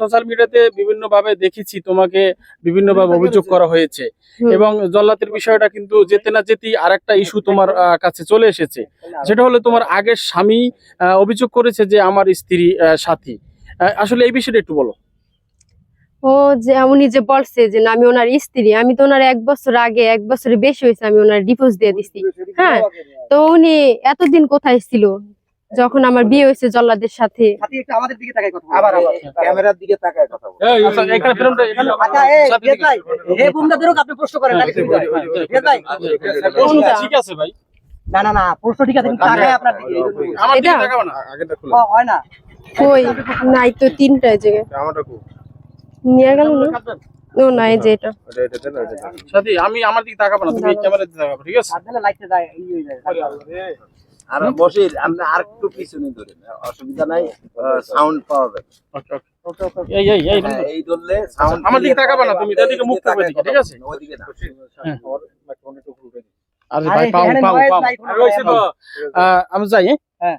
Social মিডিয়াতে বিভিন্ন ভাবে দেখেছি তোমাকে বিভিন্ন ভাবে অভিযোগ করা হয়েছে। এবং জল্লাতের বিষয়টা কিন্তু যেতে না যেতেই আরেকটা ইস্যু তোমার কাছে চলে এসেছে। সেটা হলো তোমার আগের স্বামী অভিযোগ করেছে যে আমার স্ত্রী সাথী। আসলে এই বিষয়টা একটু বলো। ও যে উনি যে বলছে যে আমি ওনার স্ত্রী আমি তো ওনার এক বছর আগে এক বছরের বেশি হয়েছে আমি ওনার ডিভোর্স দিয়ে দিছি। হ্যাঁ তো উনি এতদিন কোথায় ছিল? যখন আমার বিয়ে হয়েছে জল্লাদের সাথে। আমাদের দিকে তাকায় কথা আবার ক্যামেরার দিকে তাকায় কথা আচ্ছা, আচ্ছা আপনি প্রশ্ন করেন? ঠিক আছে ভাই। না না না প্রশ্ন ঠিক আছে আপনার দিকে। না। হয় না। কই? নাই তো তিনটায় নিয়ে গেল না? ও যে এটা। সাথী আমি আমার দিকে তাকাবো না তুমি ক্যামেরা দিকে তাকাবো ঠিক আছে? লাইটটা যায় এই হয়ে যায়। আর বসির আপনি আর একটু পিছনে ধরেন অসুবিধা নাই সাউন্ড পাওয়া যাবে। ওকে ওকে এই এই এই হ্যাঁ, এই ধরলে সাউন্ড আমার দিকে তাকাবা না, তুমি এদিকে মুখ করবে ঠিক আছে? ওইদিকে না। হ্যাঁ। আরে আরে ভাই পাও পাও পাও। আহ, আমি যাই হ্যাঁ? হ্যাঁ।